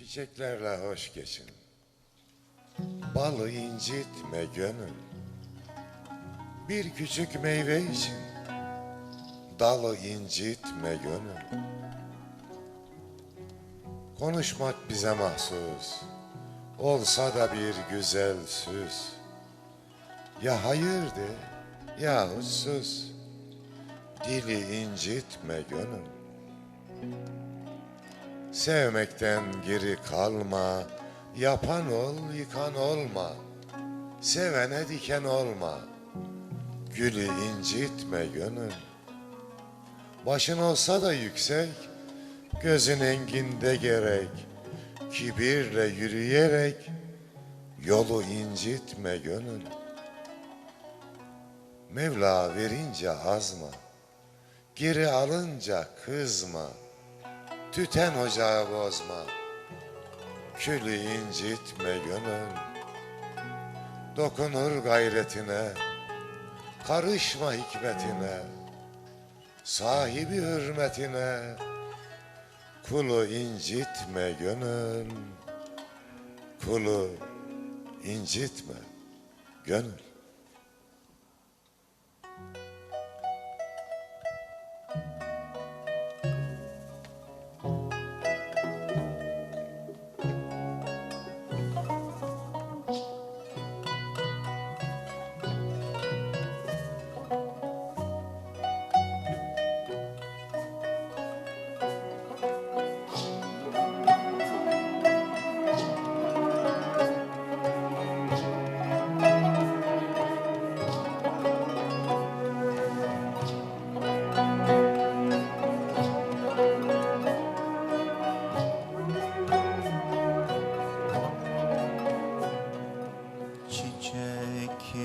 Çiçeklerle hoş geçin. Balı incitme gönül. Bir küçük meyve için dalı incitme gönül. Konuşmak bize mahsus. Olsa da bir güzel süs. Ya hayır de ya sus. Dili incitme gönül. Sevmekten geri kalma, yapan ol, yıkan olma. Sevene diken olma, gülü incitme gönül. Başın olsa da yüksek, gözün enginde gerek. Kibirle yürüyerek, yolu incitme gönül. Mevla verince azma, geri alınca kızma. Tüten ocağı bozma, külü incitme gönül. Dokunur gayretine, karışma hikmetine, sahibi hürmetine, kulu incitme gönül, kulu incitme gönül.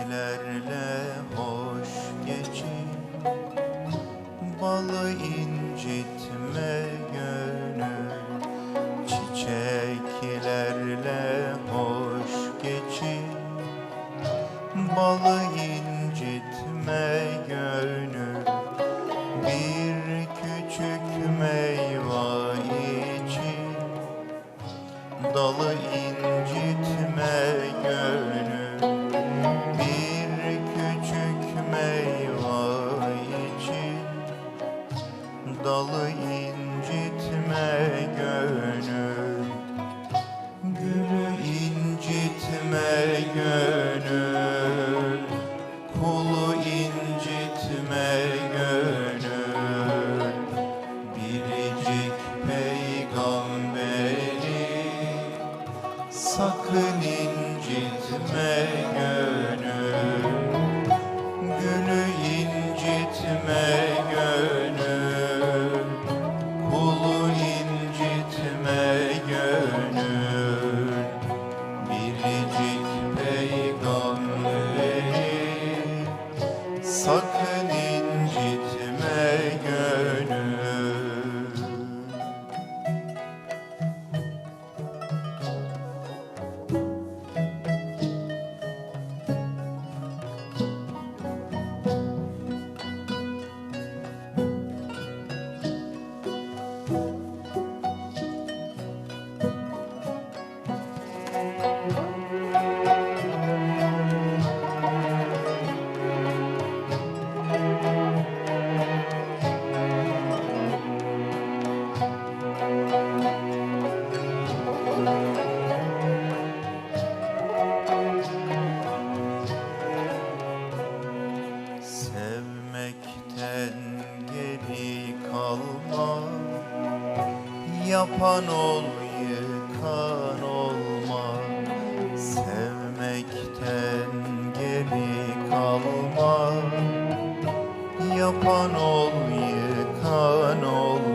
Çiçeklerle hoş geçin. Balı incitme gönül Kulu incitme gönül. Biricik peygamberi Sakın incitme gönül Sevmekten geri kalma Yapan ol yıkan olma Sevmekten geri kalma Yapan ol yıkan olma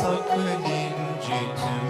sakın incitme.